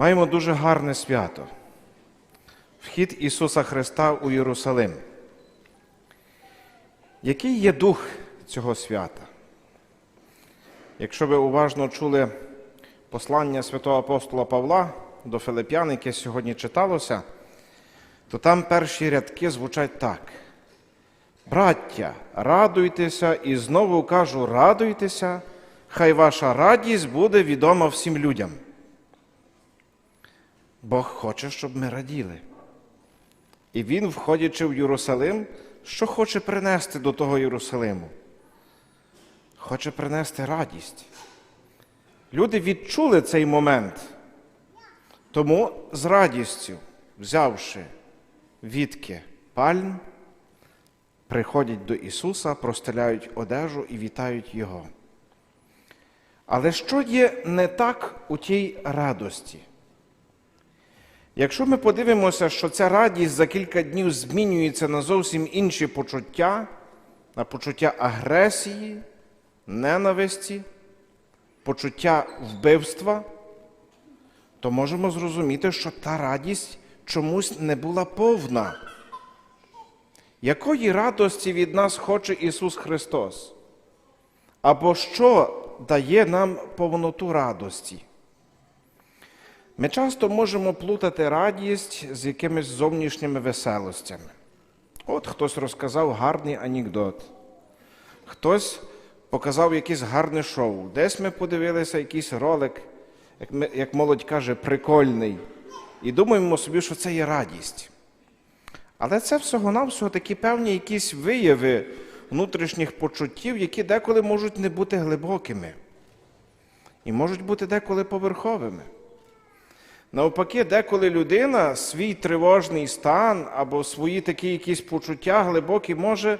Маємо дуже гарне свято. Вхід Ісуса Христа у Єрусалим. Який є дух цього свята? Якщо ви уважно чули послання святого апостола Павла до Филип'ян, яке сьогодні читалося, то там перші рядки звучать так. Браття, радуйтеся, і знову кажу, радуйтеся, хай ваша радість буде відома всім людям. Бог хоче, щоб ми раділи. І Він, входячи в Єрусалим, що хоче принести до того Єрусалиму? Хоче принести радість. Люди відчули цей момент, тому з радістю, взявши відки пальм, приходять до Ісуса, простеляють одежу і вітають Його. Але що є не так у тій радості? Якщо ми подивимося, що ця радість за кілька днів змінюється на зовсім інші почуття, на почуття агресії, ненависті, почуття вбивства, то можемо зрозуміти, що та радість чомусь не була повна. Якої радості від нас хоче Ісус Христос? Або що дає нам повноту радості? Ми часто можемо плутати радість з якимись зовнішніми веселостями. От хтось розказав гарний анекдот, хтось показав якесь гарне шоу, десь ми подивилися якийсь ролик, як, ми, як молодь каже, прикольний, і думаємо собі, що це є радість. Але це всього-навсього такі певні якісь вияви внутрішніх почуттів, які деколи можуть не бути глибокими і можуть бути деколи поверховими. Навпаки, деколи людина свій тривожний стан або свої такі якісь почуття глибокі може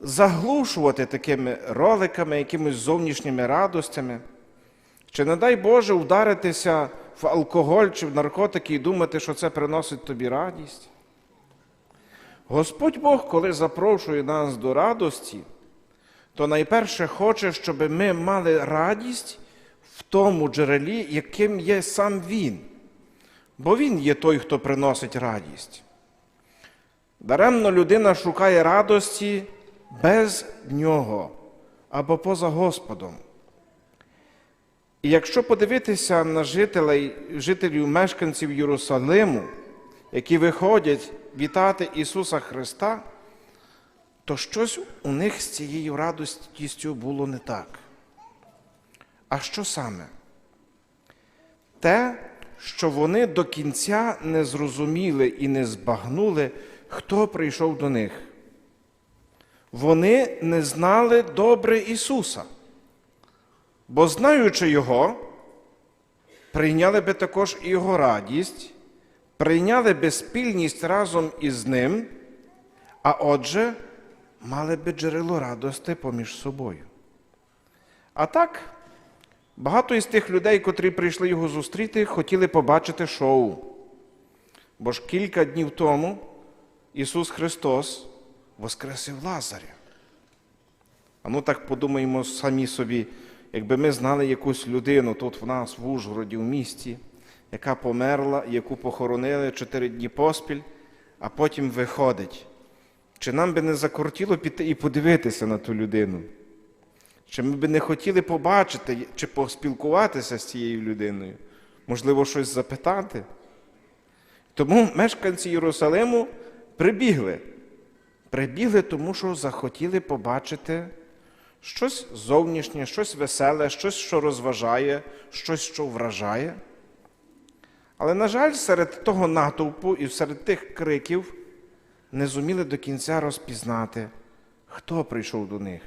заглушувати такими роликами, якимись зовнішніми радостями. Чи, не дай Боже, вдаритися в алкоголь чи в наркотики і думати, що це приносить тобі радість? Господь Бог, коли запрошує нас до радості, то найперше хоче, щоб ми мали радість в тому джерелі, яким є сам Він. Бо Він є той, хто приносить радість. Даремно людина шукає радості без нього або поза Господом. І якщо подивитися на жителей, жителів мешканців Єрусалиму, які виходять вітати Ісуса Христа, то щось у них з цією радістю було не так. А що саме? Те, що вони до кінця не зрозуміли і не збагнули, хто прийшов до них. Вони не знали добре Ісуса, бо, знаючи Його, прийняли би також і Його радість, прийняли би спільність разом із Ним, а отже, мали би джерело радости поміж собою. А так, багато із тих людей, котрі прийшли його зустріти, хотіли побачити шоу. Бо ж кілька днів тому Ісус Христос воскресив Лазаря. А ну так подумаємо самі собі, якби ми знали якусь людину тут в нас, в Ужгороді, в місті, яка померла, яку похоронили чотири дні поспіль, а потім виходить. Чи нам би не закортіло піти і подивитися на ту людину? Чи ми би не хотіли побачити чи поспілкуватися з цією людиною? Можливо, щось запитати? Тому мешканці Єрусалиму прибігли. Прибігли, тому що захотіли побачити щось зовнішнє, щось веселе, щось, що розважає, щось, що вражає. Але, на жаль, серед того натовпу і серед тих криків не зуміли до кінця розпізнати, хто прийшов до них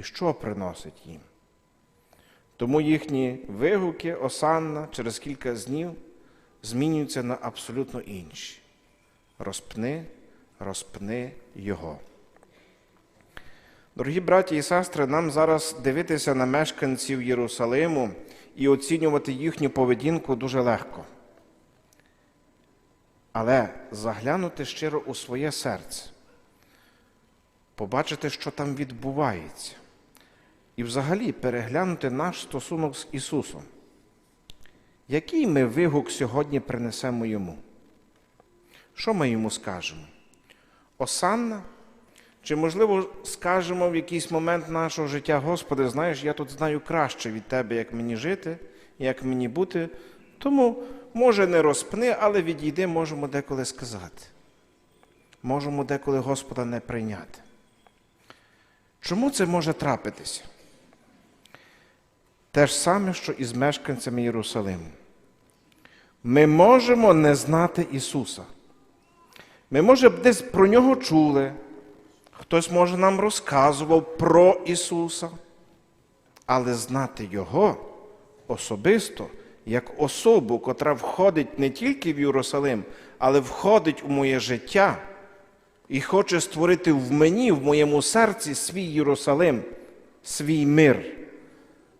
і що приносить їм. Тому їхні вигуки, осанна через кілька днів змінюються на абсолютно інші. Розпни, розпни Його. Дорогі браті і сестри, нам зараз дивитися на мешканців Єрусалиму і оцінювати їхню поведінку дуже легко. Але заглянути щиро у своє серце, побачити, що там відбувається, і взагалі переглянути наш стосунок з Ісусом. який ми вигук сьогодні принесемо йому? Що ми йому скажемо? Осанна? Чи, можливо, скажемо в якийсь момент нашого життя, Господи, знаєш, я тут знаю краще від Тебе, як мені жити, як мені бути. Тому, може, не розпни, але відійди, можемо деколи сказати. Можемо деколи Господа не прийняти. Чому це може трапитися? Те ж саме, що і з мешканцями Єрусалиму. Ми можемо не знати Ісуса. Ми, може, десь про нього чули, хтось, може, нам розказував про Ісуса, але знати Його особисто, як особу, котра входить не тільки в Єрусалим, але входить у моє життя і хоче створити в мені, в моєму серці свій Єрусалим, свій мир.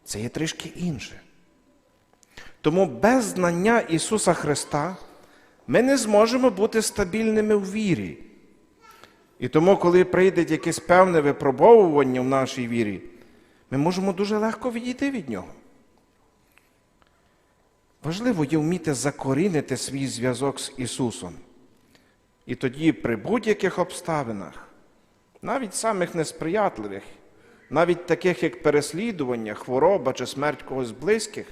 Це є трішки інше. Тому без знання Ісуса Христа ми не зможемо бути стабільними в вірі. І тому, коли прийде якесь певне випробовування в нашій вірі, ми можемо дуже легко відійти від нього. Важливо є вміти закорінити свій зв'язок з Ісусом. І тоді при будь-яких обставинах, навіть самих несприятливих, навіть таких як переслідування, хвороба чи смерть когось близьких,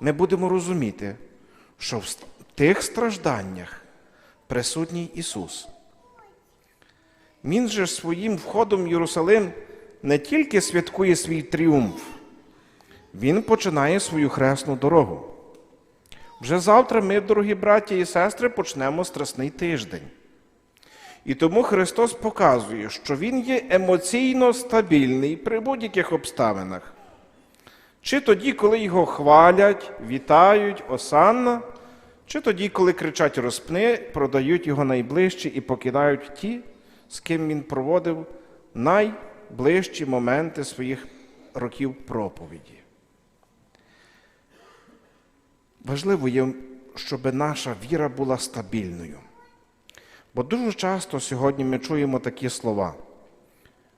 ми будемо розуміти, що в тих стражданнях присутній Ісус. Він же своїм входом в Єрусалим не тільки святкує свій тріумф, Він починає свою хресну дорогу. Вже завтра ми, дорогі браті і сестри, почнемо страсний тиждень. І тому Христос показує, що Він є емоційно стабільний при будь-яких обставинах. Чи тоді, коли його хвалять, вітають, осанна, чи тоді, коли кричать розпни, продають його найближчі і покидають ті, з ким він проводив найближчі моменти своїх років проповіді. Важливо є, щоб наша віра була стабільною. Бо дуже часто сьогодні ми чуємо такі слова.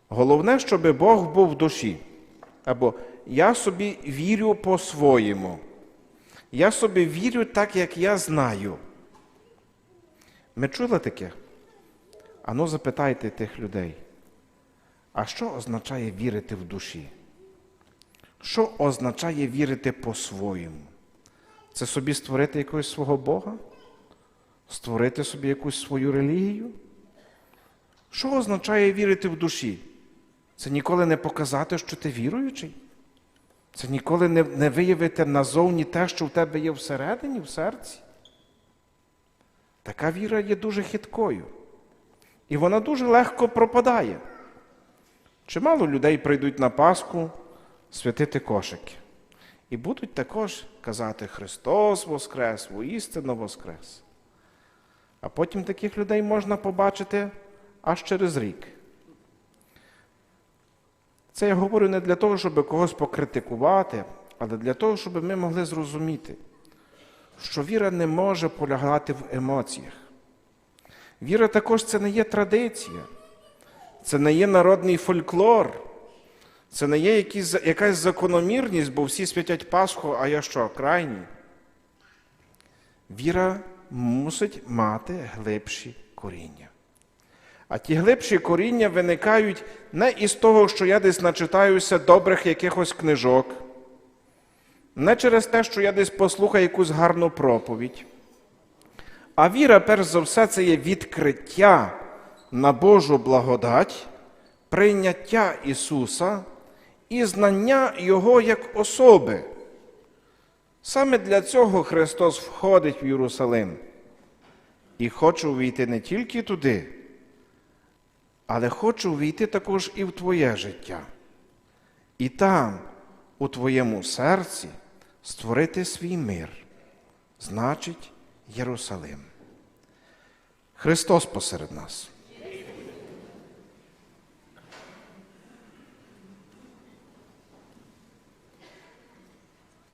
Головне, щоб Бог був в душі. Або я собі вірю по-своєму. Я собі вірю так, як я знаю. Ми чули таке? Ану, запитайте тих людей. А що означає вірити в душі? Що означає вірити по-своєму? Це собі створити якогось свого Бога? Створити собі якусь свою релігію? Що означає вірити в душі? Це ніколи не показати, що ти віруючий? Це ніколи не, не виявити назовні те, що в тебе є всередині, в серці? Така віра є дуже хиткою. І вона дуже легко пропадає. Чимало людей прийдуть на Пасху святити кошики. І будуть також казати Христос Воскрес, воістину Воскрес. А потім таких людей можна побачити аж через рік. Це я говорю не для того, щоб когось покритикувати, але для того, щоб ми могли зрозуміти, що віра не може полягати в емоціях. Віра також це не є традиція, це не є народний фольклор, це не є якісь, якась закономірність, бо всі святять Пасху, а я що, крайній? Віра мусить мати глибші коріння. А ті глибші коріння виникають не із того, що я десь начитаюся добрих якихось книжок, не через те, що я десь послухаю якусь гарну проповідь. А віра, перш за все, це є відкриття на Божу благодать, прийняття Ісуса і знання Його як особи. Саме для цього Христос входить в Єрусалим і хоче увійти не тільки туди, але хоче увійти також і в твоє життя. І там, у твоєму серці, створити свій мир, значить Єрусалим. Христос посеред нас.